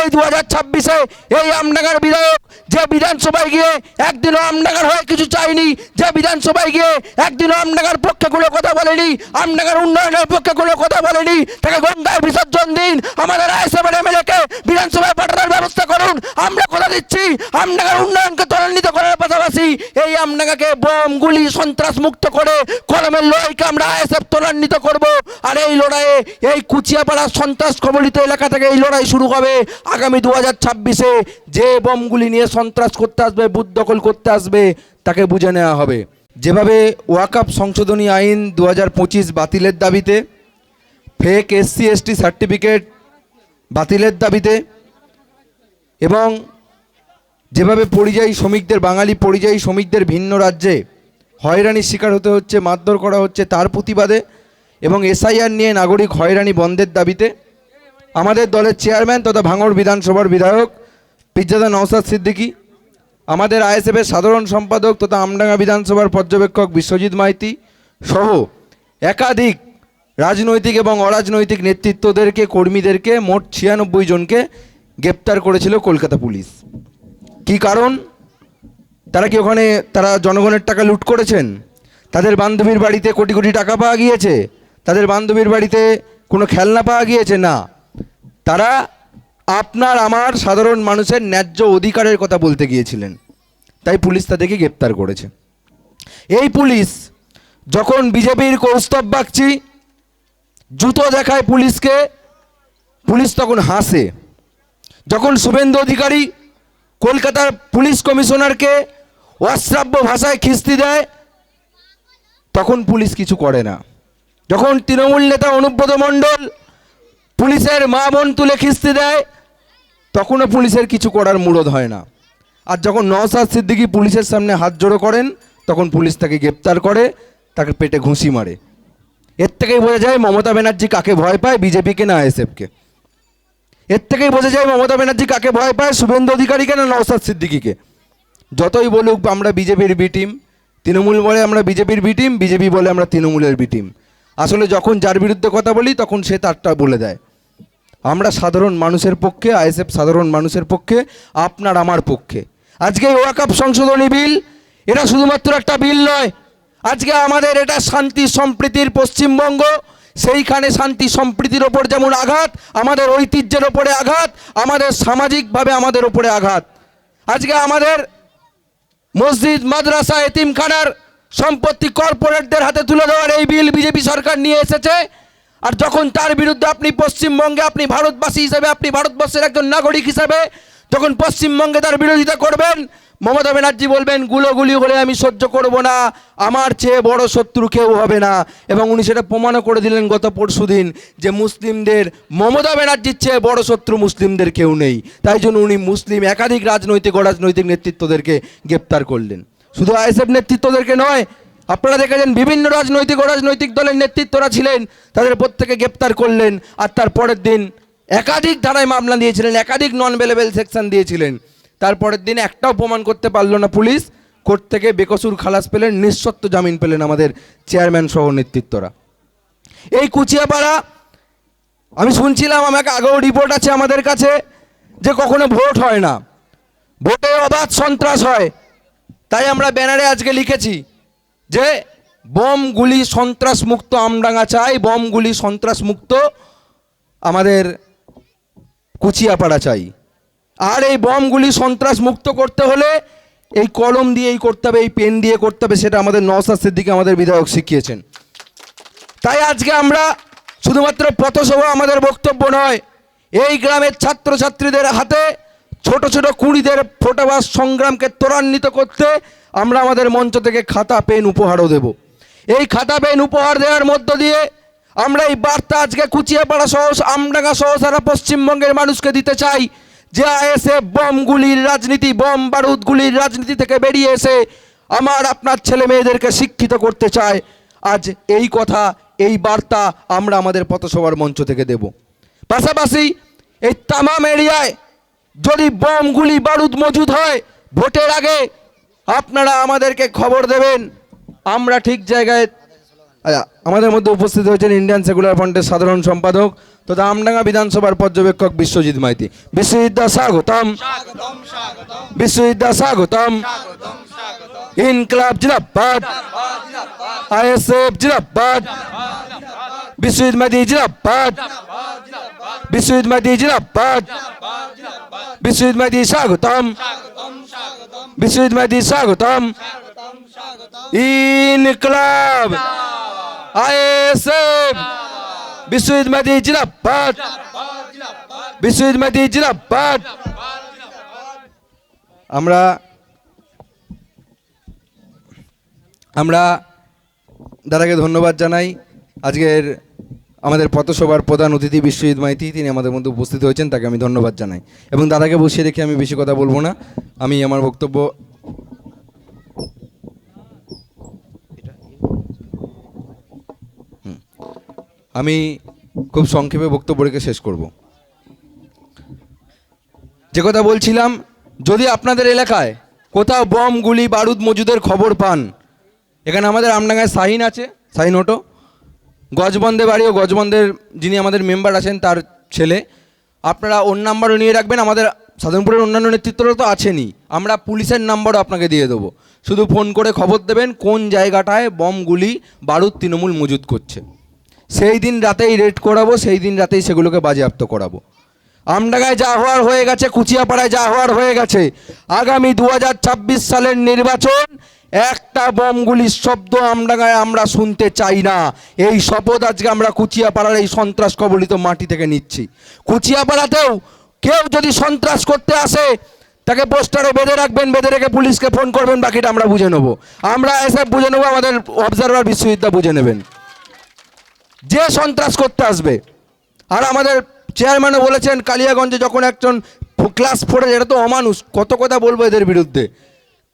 এই দু হাজার ছাব্বিশে এই আমডাঙ্গার বিধায়ক যে বিধানসভায় গিয়ে একদিনও আমডাঙ্গার হয়ে কিছু চাইনি যে বিধানসভায় গিয়ে একদিনও আমডাঙ্গার পক্ষে কোনো কথা বলেনি আমডাঙ্গার উন্নয়নের পক্ষে কোনো কথা বলেনি, তাকে গঙ্গায় বিসর্জন দিন, আমাদের আইসেভেন এমএলএকে বিধানসভায় পাঠানোর ব্যবস্থা করুন, আমরা কথা দিচ্ছি আমডাঙ্গার উন্নয়নকে ত্বরান্বিত করার পাশাপাশি এই আমডাঙ্গাকে বোম, গুলি, সন্ত্রাস মুক্ত করে কলমের লড়াইকে আমরা আইএসএফ ত্বরান্বিত করব, আর এই লড়াইয়ে এই কুচিয়াপাড়া সন্ত্রাস কবলিত এলাকা থেকে এই লড়াই শুরু হবে আগামী দু হাজার ছাব্বিশে যে বোমগুলি নিয়ে সন্ত্রাস করতে আসবে, বুথ দখল করতে আসবে, তাকে বুঝে নেওয়া হবে। যেভাবে ওয়াকাপ সংশোধনী আইন দু হাজার পঁচিশ বাতিলের দাবিতে, ফেক এসসি, এসটি সার্টিফিকেট বাতিলের দাবিতে এবং যেভাবে পরিযায়ী শ্রমিকদের, বাঙালি পরিযায়ী শ্রমিকদের ভিন্ন রাজ্যে হয়রানির শিকার হতে হচ্ছে, মারধর করা হচ্ছে, তার প্রতিবাদে এবং এসআইআর নিয়ে নাগরিক হয়রানি বন্ধের দাবিতে আমাদের দলের চেয়ারম্যান তথা ভাঙড় বিধানসভার বিধায়ক পিজ্জাদা নওসাদ সিদ্দিকী, আমাদের আইএসএফের সাধারণ সম্পাদক তথা আমডাঙ্গা বিধানসভার পর্যবেক্ষক বিশ্বজিৎ মাইতি সহ একাধিক রাজনৈতিক এবং অরাজনৈতিক নেতৃত্বদেরকে, কর্মীদেরকে মোট ছিয়ানব্বই জনকে গ্রেপ্তার করেছিল কলকাতা পুলিশ। কি কারণ? তারা কি ওখানে, তারা জনগণের টাকা লুট করেছেন? তাদের বান্ধবীর বাড়িতে কোটি কোটি টাকা পাওয়া গিয়েছে? তাদের বান্ধবীর বাড়িতে কোনো খেলনা পাওয়া গিয়েছে? না। তারা আপনার, আমার সাধারণ মানুষের ন্যায্য অধিকারের কথা বলতে গিয়েছিলেন। তাই পুলিশ তাদেরকে গ্রেপ্তার করেছে। এই পুলিশ যখন বিজেপির কৌস্তব বাগচি, জুতো দেখায় পুলিশকে, পুলিশ তখন হাসে। যখন শুভেন্দু অধিকারী কলকাতার পুলিশ কমিশনারকে অশ্রাব্য ভাষায় খিস্তি দেয়, তখন পুলিশ কিছু করে না। যখন তৃণমূল নেতা অনুব্রত মণ্ডল পুলিশের মা বোন তুলে খিস্তি দেয়, তখনও পুলিশের কিছু করার মুরদ হয় না। আর যখন নওসাদ সিদ্দিকী পুলিশের সামনে হাত জোড়ো করেন, তখন পুলিশ তাকে গ্রেপ্তার করে, তাকে পেটে ঘুষি মারে। এর থেকেই বোঝা যায় মমতা ব্যানার্জি কাকে ভয় পায় বিজেপিকে না আইএসএফকে এর থেকেই বোঝা যায় মমতা ব্যানার্জি কাকে ভয় পায় শুভেন্দু অধিকারীকে না নওসাদ সিদ্দিকিকে যতই বলুক আমরা বিজেপির বি টিম, তৃণমূল বলে আমরা বিজেপির বি টিম, বিজেপি বলে আমরা তৃণমূলের বি টিম। আসলে যখন যার বিরুদ্ধে কথা বলি, তখন সে তারটা বলে দেয়। আমরা সাধারণ মানুষের পক্ষে, আইএসএফ সাধারণ মানুষের পক্ষে, আপনার আমার পক্ষে। আজকে এই ওয়াকাপ সংশোধনী বিল, এটা শুধুমাত্র একটা বিল নয়। আজকে আমাদের এটা শান্তি সম্প্রীতির পশ্চিমবঙ্গ, সেইখানে শান্তি সম্প্রীতির ওপর যেমন আঘাত, আমাদের ঐতিহ্যের ওপরে আঘাত, আমাদের সামাজিকভাবে আমাদের ওপরে আঘাত। আজকে আমাদের মসজিদ, মাদ্রাসা, এতিমখানার সম্পত্তি কর্পোরেটদের হাতে তুলে দেওয়ার এই বিল বিজেপি সরকার নিয়ে এসেছে। আর যখন তার বিরুদ্ধে আপনি পশ্চিমবঙ্গে আপনি ভারতবাসী হিসেবে, আপনি ভারতবর্ষের একজন নাগরিক হিসেবে তখন পশ্চিমবঙ্গে তার বিরোধিতা করবেন, মমতা ব্যানার্জি বলবেন, গুলোগুলি হলে আমি সহ্য করব না, আমার চেয়ে বড় শত্রু কেউ হবে না। এবং উনি সেটা প্রমাণও করে দিলেন গত পরশুদিন যে মুসলিমদের, মমতা ব্যানার্জির চেয়ে বড় শত্রু মুসলিমদের কেউ নেই। তাই জন্য উনি মুসলিম একাধিক রাজনৈতিক অরাজনৈতিক নেতৃত্বদেরকে গ্রেপ্তার করলেন। শুধু আইএসএফ নেতৃত্বদেরকে নয়, আপনারা দেখেছেন বিভিন্ন রাজনৈতিক অরাজনৈতিক দলের নেতৃত্বরা ছিলেন, তাদের প্রত্যেকে গ্রেপ্তার করলেন আর তার পরের দিন একাধিক ধারায় মামলা দিয়েছিলেন, একাধিক নন বেলেবেল সেকশন দিয়েছিলেন তারপরের দিন একটাও প্রমাণ করতে পারল না পুলিশ কোর্ট থেকে বেকসুর খালাস পেলেন নিঃশর্ত জামিন পেলেন আমাদের চেয়ারম্যান সহ নেতৃত্বরা। এই কুচিয়াপাড়া, আমি শুনছিলাম, আমাকে আগেও রিপোর্ট আছে আমাদের কাছে যে কখনো ভোট হয় না। ভোটে অবাধ সন্ত্রাস হয়। তাই আমরা ব্যানারে আজকে লিখেছি যে, বম গুলি সন্ত্রাস মুক্ত আমডাঙ্গা চাই, বম গুলি সন্ত্রাস মুক্ত আমাদের কুচিয়াপাড়া চাই। আর এই বমগুলি সন্ত্রাস মুক্ত করতে হলে এই কলম দিয়েই করতে হবে, এই পেন দিয়ে করতে হবে, সেটা আমাদের নশাস্তের দিকে আমাদের বিধায়ক শিখিয়েছেন। তাই আজকে আমরা শুধুমাত্র পথসভা আমাদের বক্তব্য নয়, এই গ্রামের ছাত্রছাত্রীদের হাতে ছোট ছোট কুড়িদের ফোটাবাস সংগ্রামকে ত্বরান্বিত করতে আমরা আমাদের মঞ্চ থেকে খাতা, পেন, উপহারও দেব। এই খাতা, পেন, উপহার দেওয়ার মধ্য দিয়ে আমরা এই বার্তা আজকে কুচিয়াপাড়া সহ, আমডাঙ্গা সহ সারা পশ্চিমবঙ্গের মানুষকে দিতে চাই। যে আইএসএ বমগুলির রাজনীতি, বম বারুদগুলির রাজনীতি থেকে বেরিয়ে এসে আমার, আপনার ছেলে মেয়েদেরকে শিক্ষিত করতে চায়। আজ এই কথা, এই বার্তা আমরা আমাদের পথসভার মঞ্চ থেকে দেব। পাশাপাশি এই তামাম এরিয়ায় যদি বমগুলি বারুদ মজুদ হয় ভোটের আগে আপনারা আমাদেরকে খবর দেবেন। আমরা ঠিক জায়গায় আচ্ছা, আমাদের মধ্যে উপস্থিত হয়েছেন ইন্ডিয়ান সেকুলার ফ্রন্টের সাধারণ সম্পাদক তথা আমডাঙ্গা বিধানসভার পর্যবেক্ষক বিশ্বজিৎ মাইতি। বিশ্বজিৎদা স্বাগতম। বিশ্বজিৎদা স্বাগতম। ইনকলাব জিরাবাদ আইএসএফ জিরাবাদ বিশ্বজিৎ জিরাবাদ বিশ্বজিৎ মাইতি জিরাবাদ বিশ্বজিৎ মাইতি স্বাগতম বিশ্বজিৎ মাইতি স্বাগতম ইনকলাব আইএসএফ বিশ্বজিৎ মাইতি জিরাবাদ বিশ্বজিৎ মাইতি জিরাবাদ আমরা আমরা দাদাকে ধন্যবাদ জানাই আজকের আমাদের পথসভার প্রধান অতিথি বিশ্বজিৎ মাইতি, তিনি আমাদের মধ্যে উপস্থিত হয়েছেন, তাকে আমি ধন্যবাদ জানাই। এবং দাদাকে বসিয়ে রেখে আমি বেশি কথা বলব না। আমি আমার বক্তব্য আমি খুব সংক্ষেপে বক্তব্য রেখে শেষ করব। যে কথা বলছিলাম, যদি আপনাদের এলাকায় কোথাও বম, গুলি, বারুদ মজুদের খবর পান, এখানে আমাদের আমডাঙ্গায় শাহিন আছে শাহিন অটো। গজবন্দে বাড়ি ও গজবন্দের যিনি আমাদের মেম্বার আছেন তার ছেলে, আপনারা ওর নাম্বারও নিয়ে রাখবেন, আমাদের সাধনপুরের অন্যান্য নেতৃত্বরা তো আছেনই। আমরা পুলিশের নাম্বারও আপনাকে দিয়ে দেবো। শুধু ফোন করে খবর দেবেন কোন জায়গাটায় বমগুলি বারুদ তৃণমূল মজুত করছে। সেই দিন রাতেই রেড করাবো, সেই দিন রাতেই সেগুলোকে বাজেয়াপ্ত করাবো। আমডাঙ্গায় যা হওয়ার হয়ে গেছে, কুচিয়াপাড়ায় যা হওয়ার হয়ে গেছে। আগামী দু হাজার ছাব্বিশ সালের নির্বাচন, একটা বমগুলির শব্দ আমডাঙ্গায় আমরা শুনতে চাই না। এই শপথ আজকে আমরা কুচিয়াপাড়ার এই সন্ত্রাস কবলিত মাটি থেকে নিচ্ছি। কুচিয়াপাড়াতেও কেউ যদি সন্ত্রাস করতে আসে, তাকে পোস্টারে বেঁধে রাখবেন, বেঁধে রেখে পুলিশকে ফোন করবেন, বাকিটা আমরা বুঝে নেব। আমরা এসে বুঝে নেব, আমাদের অবজারভার বিশ্ববিদ্যা বুঝে নেবেন। যে সন্ত্রাস করতে আসবে, আর আমাদের চেয়ারম্যানও বলেছেন, কালিয়াগঞ্জে যখন একজন ক্লাস ফোরের এটা তো অমানুষ, কত কথা বলব এদের বিরুদ্ধে।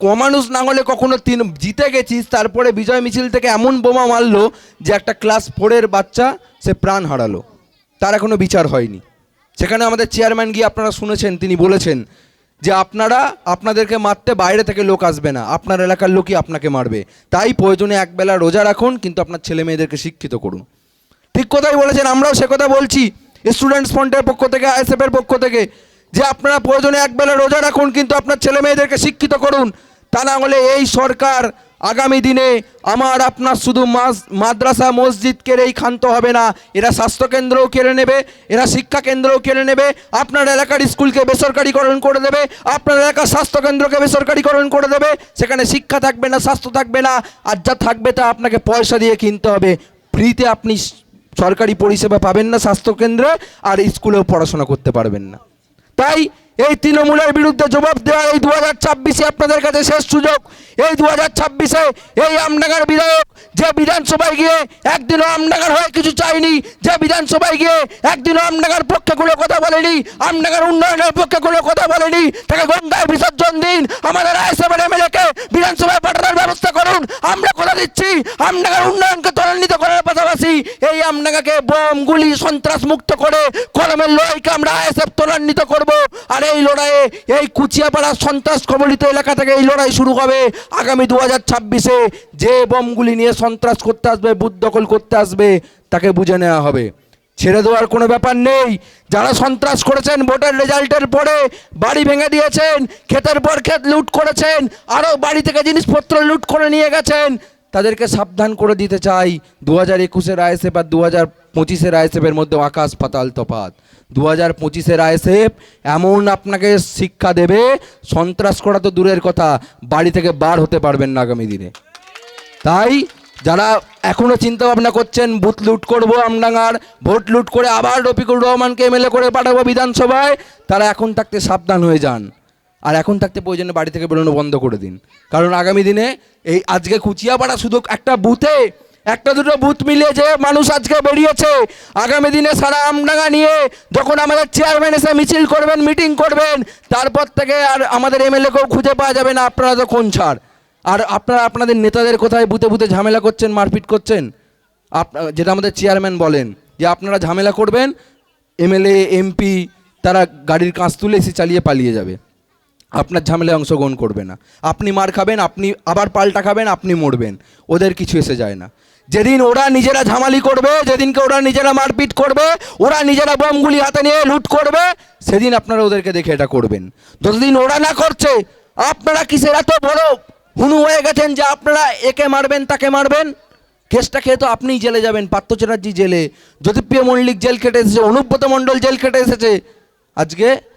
অমানুষ না হলে কখনো তিন, জিতে গেছিস, তারপরে বিজয় মিছিল থেকে এমন বোমা মারলো যে একটা ক্লাস ফোরের বাচ্চা সে প্রাণ হারালো। তার এখনও বিচার হয়নি। সেখানে আমাদের চেয়ারম্যান গিয়ে আপনারা শুনেছেন, তিনি বলেছেন যে আপনারা, আপনাদেরকে মারতে বাইরে থেকে লোক আসবে না, আপনার এলাকার লোকই আপনাকে মারবে। তাই প্রয়োজনে একবেলা রোজা রাখুন, কিন্তু আপনার ছেলে মেয়েদেরকে শিক্ষিত করুন। ঠিক কথাই বলেছেন, আমরাও সে কথা বলছি। স্টুডেন্টস ফ্রন্টের পক্ষ থেকে আইএসএফ এর পক্ষ থেকে, যে আপনারা প্রয়োজনে একবেলা রোজা রাখুন, কিন্তু আপনার ছেলে মেয়েদেরকে শিক্ষিত করুন, তা না হলে এই সরকার আগামী দিনে আমার, আপনার শুধু মাদ্রাসা মসজিদ কেড়েই ক্ষান্ত হবে না। এরা স্বাস্থ্যকেন্দ্রও কেড়ে নেবে, এরা শিক্ষা কেন্দ্রও কেড়ে নেবে, আপনার এলাকার স্কুলকে বেসরকারিকরণ করে দেবে, আপনার এলাকার স্বাস্থ্যকেন্দ্রকে বেসরকারিকরণ করে দেবে, সেখানে শিক্ষা থাকবে না, স্বাস্থ্য থাকবে না, আর যা থাকবে তা আপনাকে পয়সা দিয়ে কিনতে হবে। ফ্রিতে আপনি সরকারি পরিষেবা পাবেন না স্বাস্থ্যকেন্দ্রে আর স্কুলেও পড়াশোনা করতে পারবেন না। তাই এই তৃণমূলের বিরুদ্ধে জবাব দেওয়ার এই দু হাজার ছাব্বিশে আপনাদের কাছে শেষ সুযোগ। এই দু হাজার ছাব্বিশে এই আমডাঙ্গার বিধায়ক যে বিধানসভায় গিয়ে একদিনও আমডাঙ্গার হয়ে কিছু চায়নি, যে বিধানসভায় গিয়ে একদিনও আমডাঙ্গার পক্ষে কোনো কথা বলেনি, আমডাঙ্গার উন্নয়নের পক্ষে কোনো কথা বলেনি, তাকে গঙ্গায় বিসর্জন দিন, আমাদের আইসেবের এমএলএকে বিধানসভায় পাঠানোর ব্যবস্থা করুন আমরা কথা দিচ্ছি। আমডাঙ্গার উন্নয়নকে ত্বরান্বিত করার পাশাপাশি এই আমডাঙ্গাকে বোম, গুলি সন্ত্রাস মুক্ত করে কলমের লড়াইকে আমরা আইএসএফ ত্বরান্বিত করব। আর এই লড়াইয়ে এই কুচিয়াপাড়া সন্ত্রাস কবলিত এলাকা থেকে এই লড়াই শুরু হবে আগামী দু হাজার ছাব্বিশে। যে বোমগুলি নিয়ে সন্ত্রাস করতে আসবে, বুথ দখল করতে আসবে, তাকে বুঝে নেওয়া হবে। ছেড়ে দেওয়ার কোনো ব্যাপার নেই। যারা সন্ত্রাস করেছেন, ভোটের রেজাল্টের পরে বাড়ি ভেঙে দিয়েছেন, ক্ষেতের পর ক্ষেত লুট করেছেন, আরও বাড়ি থেকে জিনিসপত্র লুট করে নিয়ে গেছেন তাদেরকে সাবধান করে দিতে চাই। দু হাজার একুশের আইএসএফ আর দু হাজার পঁচিশের আইএসএফের মধ্যে আকাশ পাতাল তফাত। দু হাজার পঁচিশের আইএসএফ এমন আপনাকে শিক্ষা দেবে, সন্ত্রাস করা তো দূরের কথা, বাড়ি থেকে বার হতে পারবেন না আগামী দিনে। তাই যারা এখনও চিন্তা ভাবনা করছেন, বুথ লুট করব আমডাঙ্গার, ভোট লুট করে আবার রফিকুর রহমানকে এমএলএ করে পাঠাবো বিধানসভায়, তারা এখন থাকতে সাবধান হয়ে যান। আর এখন থাকতে প্রয়োজনে বাড়ি থেকে বেরোনো বন্ধ করে দিন। কারণ আগামী দিনে এই আজকে কুচিয়াপাড়া শুধু একটা বুথে, একটা দুটো বুথ মিলিয়ে যে মানুষ আজকে বেরিয়েছে। আগামী দিনে সারা আমডাঙ্গা নিয়ে যখন আমাদের চেয়ারম্যান এসে মিছিল করবেন মিটিং করবেন, তারপর থেকে আর আমাদের এমএলএকেও খুঁজে পাওয়া যাবে না আপনারা তো কোন ছাড়। আর আপনারা আপনাদের নেতাদের কোথায় বুথে বুথে ঝামেলা করছেন, মারপিট করছেন? যেটা আমাদের চেয়ারম্যান বলেন, যে আপনারা ঝামেলা করবেন, এমএলএ, এমপি, তারা গাড়ির কাঁচ তুলে এসে চালিয়ে পালিয়ে যাবে। আপনার ঝামেলায় অংশগ্রহণ করবে না। আপনি মার খাবেন, আপনি আবার পাল্টা খাবেন, আপনি মরবেন। ওদের কিছু এসে যায় না। যেদিন ওরা নিজেরা ঝামালি করবে, যেদিনকে ওরা নিজেরা মারপিট করবে, ওরা নিজেরা বোমগুলি হাতে নিয়ে লুট করবে, সেদিন আপনারা ওদেরকে দেখে এটা করবেন। যতদিন ওরা না করছে, আপনারা কিসের এত বড় হুনু হয়ে গেছেন যে আপনারা একে মারবেন, তাকে মারবেন? কেসটা খেয়ে তো আপনিই জেলে যাবেন, পার্থ চ্যাটার্জি জেলে। জ্যোতিপ্রিয় মল্লিক জেল কেটে এসেছে, অনুব্রত মণ্ডল জেল কেটে এসেছে। আজকে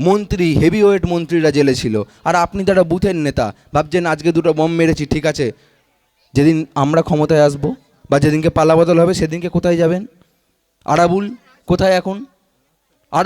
মন্ত্রী হেভিওয়েট মন্ত্রীরা জেলে ছিল। আর আপনি তো একটা বুথের নেতা। ভাবছেন আজকে দুটো বম মেরেছি, ঠিক আছে। যেদিন আমরা ক্ষমতায় আসব বা যেদিনকে পালা বদল হবে, সেদিনকে কোথায় যাবেন? আরাবুল, কোথায় এখন? আর